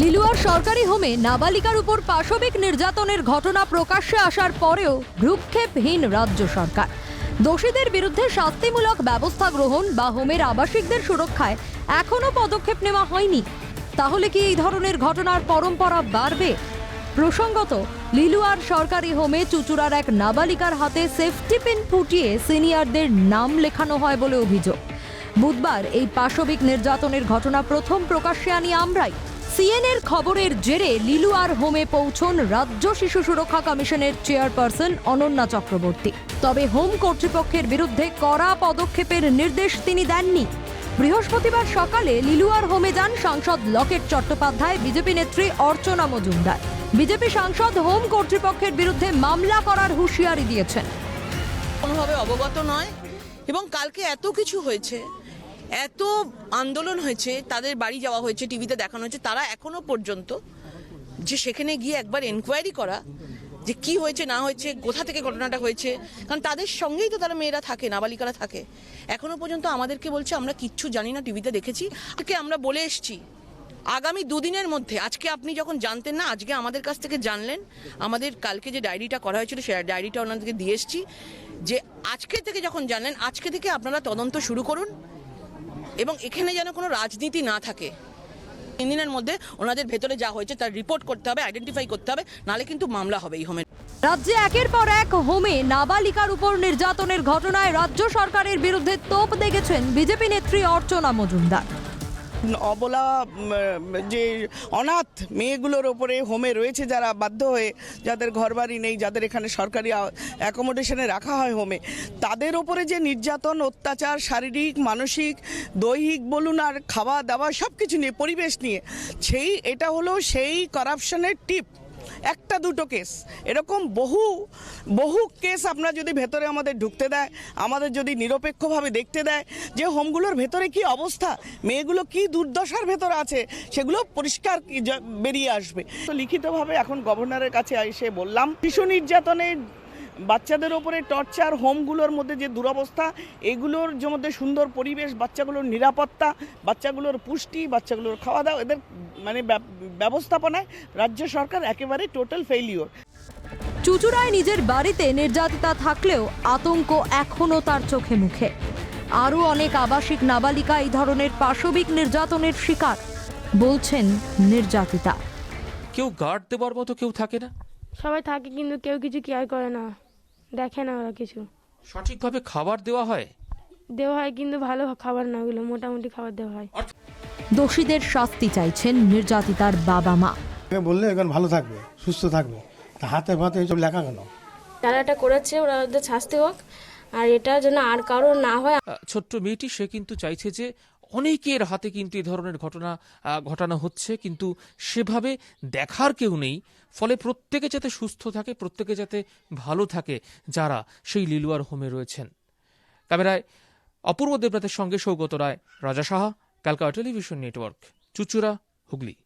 লিলুয়ার সরকারি হোমে নাবালিকার উপর পাশবিক নির্যাতনের ঘটনা প্রকাশ্যে আসার পরেও ভ্রুক্ষেপহীন রাজ্য সরকার। দোষীদের বিরুদ্ধে শাস্তিমূলক ব্যবস্থা গ্রহণ বা হোমের আবাসিকদের সুরক্ষায় এখনও পদক্ষেপ নেওয়া হয়নি। তাহলে কি এই ধরনের ঘটনার পরম্পরা বাড়বে? প্রসঙ্গত, লিলুয়ার সরকারি হোমে চুচুড়ার এক নাবালিকার হাতে সেফটি পিন ফুটিয়ে সিনিয়রদের নাম লেখানো হয় বলে অভিযোগ। বুধবার এই পাশবিক নির্যাতনের ঘটনা প্রথম প্রকাশ্যে আনি আমরাই। সিএনএর খবরের জেরে লিলুয়ার হোমে পৌঁছন রাজ্য শিশু সুরক্ষা কমিশনের চেয়ারপারসন অনন্যা চক্রবর্তী। তবে হোম কর্তৃপক্ষের বিরুদ্ধে কড়া পদক্ষেপের নির্দেশ তিনি দেননি। বৃহস্পতিবার সকালে লিলুয়ার হোমে যান সাংসদ লকেট চট্টোপাধ্যায়, বিজেপি নেত্রী অর্চনা মজুমদার। বিজেপি সাংসদ হোম কর্তৃপক্ষের বিরুদ্ধে মামলা করার হুঁশিয়ারি দিয়েছেন। কোনোভাবে অবগত নয় এবং কালকে এত কিছু হয়েছে। এত আন্দোলন হয়েছে, তাদের বাড়ি যাওয়া হয়েছে, টিভিতে দেখানো হয়েছে, তারা এখনও পর্যন্ত যে সেখানে গিয়ে একবার এনকোয়ারি করা যে কি হয়েছে, না হয়েছে, কোথা থেকে ঘটনাটা হয়েছে, কারণ তাদের সঙ্গেই তো তারা মেয়েরা থাকে, নাবালিকারা থাকে। এখনও পর্যন্ত আমাদেরকে বলছে, আমরা কিচ্ছু জানি না, টিভিতে দেখেছি তাকে আমরা বলে এসছি। আগামী দুদিনের মধ্যে, আজকে আপনি যখন জানতেন না, আজকে আমাদের কাছ থেকে জানলেন, আমাদের কালকে যে ডায়েরিটা করা হয়েছিল সেই ডায়েরিটা ওনাদেরকে দিয়ে এসছি যে আজকে থেকে যখন জানলেন, আজকে থেকে আপনারা তদন্ত শুরু করুন এবং এখানে যেন কোনো রাজনীতি না থাকে। তিন দিনের মধ্যে ওনাদের ভেতরে যা হয়েছে তার রিপোর্ট করতে হবে আইডেন্টিফাই করতে হবে, নালে কিন্তু মামলা হবে এই হোমের রাজ্যে একের পর এক হোমে নাবালিকার উপর নির্যাতনের ঘটনায় রাজ্য সরকারের বিরুদ্ধে তোপ দেখেছেন বিজেপি নেত্রী অর্চনা মজুমদার। অবলা যে অনাথ মেয়েগুলোর ওপরে হোমে রয়েছে যারা বাধ্য হয়ে, যাদের ঘরবাড়ি নেই, যাদের এখানে সরকারি অ্যাকোমোডেশনে রাখা হয় হোমে, তাদের ওপরে যে নির্যাতন, অত্যাচার, শারীরিক, মানসিক, দৈহিক বলুন আর খাওয়া দাওয়া সব কিছু নিয়ে, পরিবেশ নিয়ে, সেই, এটা হলো সেই করাপশনের টিপ একটা দুটো কেস। এরকম বহু বহু কেস আপনার যদি ভেতরে আমাদের ঢুকতে দেয়, আমাদের যদি নিরপেক্ষভাবে দেখতে দেয়, যে হোমগুলোর ভেতরে কি অবস্থা, মেয়েগুলো কি দুর্দশার ভেতরে আছে, সেগুলো পরিষ্কার বেরিয়ে আসবে। তো লিখিতভাবে এখন গভর্নরের কাছে এসে বললাম, শিশু নির্যাতনের বাচ্চাদের ওপরে টর্চার হোমগুলোর মধ্যে যে দুরবস্থা এগুলোর যে মধ্যে সুন্দর পরিবেশ বাচ্চাগুলোর নিরাপত্তা বাচ্চাগুলোর পুষ্টি বাচ্চাগুলোর খাওয়া দাওয়া এদের মানে ব্যব- ব্যবস্থাপনায় রাজ্য সরকার একেবারে টোটাল ফেইলিওর চুচুড়ায় নিজের বাড়িতে নির্যাতিতা থাকলেও আতঙ্ক এখনও তার চোখে মুখে। আরও অনেক আবাসিক নাবালিকা এই ধরনের পাশবিক নির্যাতনের শিকার বলছেন নির্যাতিতা। কেউ গার্ড দেবার মতো কেউ থাকে না? সবাই থাকে কিন্তু কেউ কিছু কেয়ার করে না। দেখে না ওরা কিছু। সঠিকভাবে খাবার দেওয়া হয়? দেওয়া হয় কিন্তু ভালো খাবার না ওগুলো মোটামুটি খাবার দেওয়া হয়। দোষীদের শাস্তি চাইছেন নির্যাতিতার বাবা মা। বললে এখন ভালো থাকবে সুস্থ থাকবে। হাতে ফাতে এইসব লেখা কেন? যারা এটা করেছে ওরা ওদের শাস্তি হোক। আর এটা যেন আর কারও না হয় ছোট্ট মেয়েটি সে কিন্তু চাইছে যে অনেকের হাতে কিন্তু এ ধরনের ঘটনা ঘটানো হচ্ছে, কিন্তু সেভাবে দেখার কেউ নেই। ফলে প্রত্যেকে যাতে সুস্থ থাকে, প্রত্যেকে যাতে ভালো থাকে, যারা সেই লিলুয়ার হোমে রয়েছেন। ক্যামেরায় অপূর্ব দেবরাতের সঙ্গে Saugata Roy, Raja Saha, Calcutta television network, Chuchura, Hooghly.